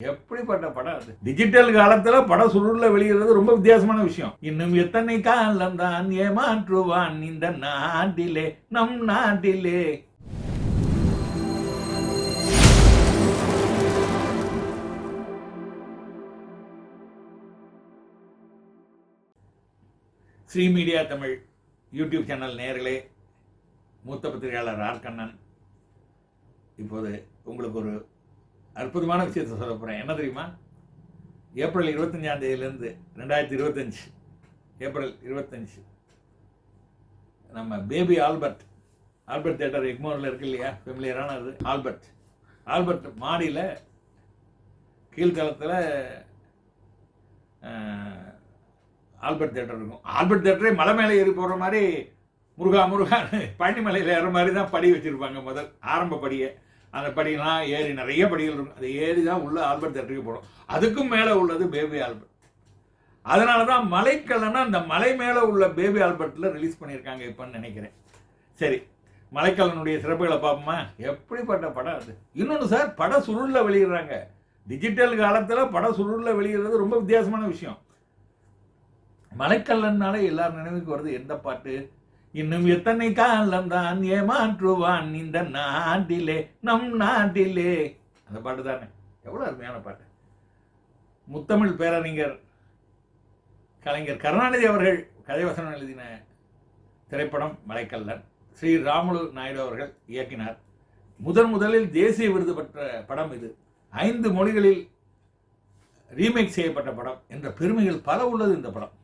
எப்படிப்பட்ட படம் அது? டிஜிட்டல் காலத்துல படம் சுருள்ல வெளியிடுறது ரொம்ப வித்தியாசமான விஷயம். இன்னும் எத்தனை காலம் தான் ஏமாற்றுவான் இந்த நாட்டிலே நம் நாட்டிலே? Sri media Tamil YouTube channel நேர்களே மூத்த பத்திரிகையாளர் ஆர் கண்ணன். இப்போது உங்களுக்கு ஒரு அற்புதமான விஷயத்த சொல்ல போகிறேன் என்ன தெரியுமா? ஏப்ரல் இருபத்தஞ்சாம் தேதியிலேருந்து ரெண்டாயிரத்தி இருபத்தஞ்சு. ஏப்ரல் இருபத்தஞ்சு. நம்ம பேபி ஆல்பர்ட். ஆல்பர்ட் தேட்டர் எக்மோரில் இருக்கு இல்லையா? ஃபெமிலியரான அது. ஆல்பர்ட். ஆல்பர்ட் மாடியில் கீழ்த்தளத்தில் ஆல்பர்ட் தேட்டர் இருக்கும். ஆல்பர்ட் தேட்டரே மலை மேலே ஏறி போகிற மாதிரி முருகா முருகா பழனி மலையில் ஏற மாதிரி தான் படி வச்சுருப்பாங்க முதல் ஆரம்ப படியை. அந்த படியெல்லாம் ஏறி நிறைய படிகள் இருக்கும். அது ஏறி தான் உள்ள ஆல்பர்ட் தேட்டருக்கு போடும் அதுக்கும் மேலே உள்ளது பேபி ஆல்பர்ட். அதனால தான் மலைக்கல்லன்னா அந்த மலை மேலே உள்ள பேபி ஆல்பர்ட்டில் ரிலீஸ் பண்ணியிருக்காங்க இப்போன்னு நினைக்கிறேன். சரி மலைக்கல்லனுடைய சிறப்புகளை பார்ப்போமா? எப்படிப்பட்ட படம் அது? இன்னொன்று சார் பட சுருளில் வெளியிடுறாங்க. டிஜிட்டல் காலத்தில் பட சுருளில் வெளியிடுறது ரொம்ப வித்தியாசமான விஷயம். மலைக்கல்லன்னாலே எல்லார் நினைவுக்கு வருது எந்த பாட்டு? இன்னும் எத்தனை காலம் தான் ஏமாற்றுவான் இந்த நாட்டிலே நம் நாட்டிலே. அந்த பாட்டு தானே? எவ்வளோ அருமையான பாட்டு. முத்தமிழ் பேரறிஞர் கலைஞர் கருணாநிதி அவர்கள் கதைவசனம் எழுதின திரைப்படம் மலைக்கல்லன். ஸ்ரீ ராமுலு நாயுடு அவர்கள் இயக்கினார். முதன் முதலில் தேசிய விருது பெற்ற படம் இது. ஐந்து மொழிகளில் ரீமேக் செய்யப்பட்ட படம் என்ற பெருமைகள் பல உள்ளது இந்த படம்.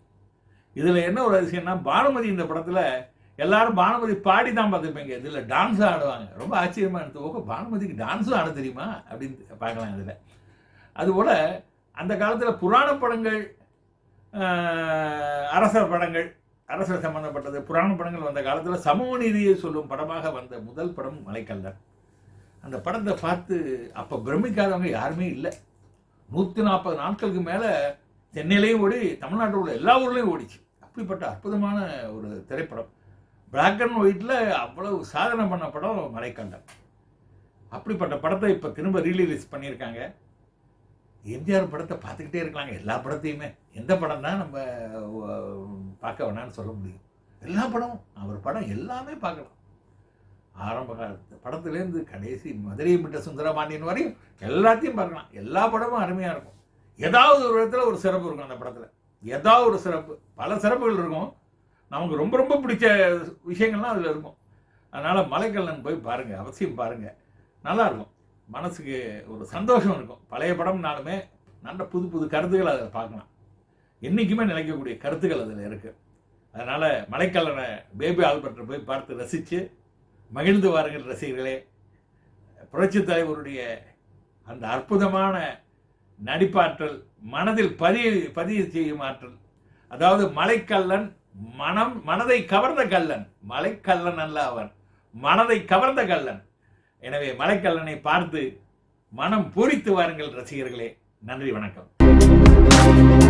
இதில் என்ன ஒரு அதிசயம்னா பானுமதி இந்த படத்தில் எல்லாரும் பானுமதி பாடி தான் பார்த்துருப்பீங்க. இதில் டான்ஸும் ஆடுவாங்க. ரொம்ப ஆச்சரியமாக எடுத்து ஓகே பானுமதிக்கு டான்ஸும் ஆட தெரியுமா? அப்படின்னு பார்க்கலாம் இதில். அதுபோல் அந்த காலத்தில் புராண படங்கள் அரசர் படங்கள் அரசர் சம்பந்தப்பட்டது புராண படங்கள் வந்த காலத்தில் சமூக நீதியை சொல்லும் படமாக வந்த முதல் படம் மலைக்கல்லர். அந்த படத்தை பார்த்து அப்போ பிரமிக்காதவங்க யாருமே இல்லை. நூற்றி நாற்பது நாட்களுக்கு மேலே சென்னையிலையும் ஓடி தமிழ்நாட்டில் உள்ள எல்லா ஊர்லேயும் ஓடிச்சு. அப்படிப்பட்ட அற்புதமான ஒரு திரைப்படம். பிளாக் அண்ட் ஒயிட்டில் அவ்வளவு சாதனை பண்ண படம் மலைக்கண்டம் அப்படிப்பட்ட படத்தை இப்போ திரும்ப ரீலீஸ் பண்ணியிருக்காங்க. எம்ஜிஆர் படத்தை பார்த்துக்கிட்டே இருக்கலாங்க எல்லா படத்தையுமே. எந்த படம் தான் நம்ம பார்க்க வேணாம்னு சொல்ல முடியும். எல்லா படமும். அவர் படம் எல்லாமே பார்க்கலாம். ஆரம்ப காலத்து படத்துலேருந்து கடைசி மதுரை விட்ட சுந்தரபாண்டியன் வரையும் எல்லாத்தையும் பார்க்கலாம். எல்லா படமும் அருமையாக இருக்கும். ஏதாவது ஒரு இடத்துல ஒரு சிறப்பு இருக்கும் அந்த படத்தில். ஏதாவது ஒரு சிறப்பு. பல சிறப்புகள் இருக்கும். நமக்கு ரொம்ப ரொம்ப பிடிச்ச விஷயங்கள்லாம் அதில் இருக்கும். அதனால் மலைக்கல்லன் போய் பாருங்கள் அவசியம் பாருங்கள் நல்லாயிருக்கும் மனசுக்கு ஒரு சந்தோஷம் இருக்கும். பழைய படம்னாலுமே நல்ல புது புது கருத்துக்கள் அதில் பார்க்கலாம். என்றைக்குமே நிலைக்கக்கூடிய கருத்துக்கள் அதில் இருக்குது அதனால் மலைக்கல்லனை பேபி ஆல்பர்ட்டை போய் பார்த்து ரசித்து மகிழ்ந்து வாருங்கள் ரசிகர்களே. புரட்சி தலைவருடைய அந்த அற்புதமான நடிப்பாற்றல் மனதில் பதிய பதிய செய்யும் ஆற்றல். அதாவது மலைக்கல்லன் மனம் மனதை கவர்ந்த கல்லன் மலைக்கல்லன் அல்ல அவன். மனதை கவர்ந்த கல்லன் எனவே மலைக்கல்லனை பார்த்து மனம் பூரித்து வாருங்கள் ரசிகர்களே. நன்றி வணக்கம்.